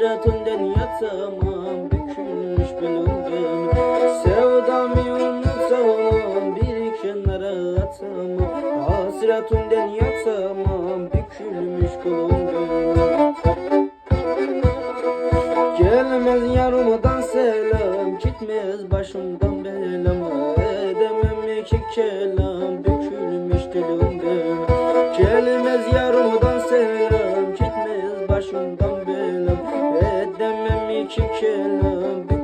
Hasretinden yatamam Bükülmüş bulundum Sevdamı unutamam Bir kenara atamam Hasretinden yatamam Bükülmüş bulundum Gelmez yarımadan selam Gitmez başımdan belam. Edemem iki kelam Bükülmüş dilimden Gelmez yarımadan selam Gitmez başımdan belam. دممي چکلم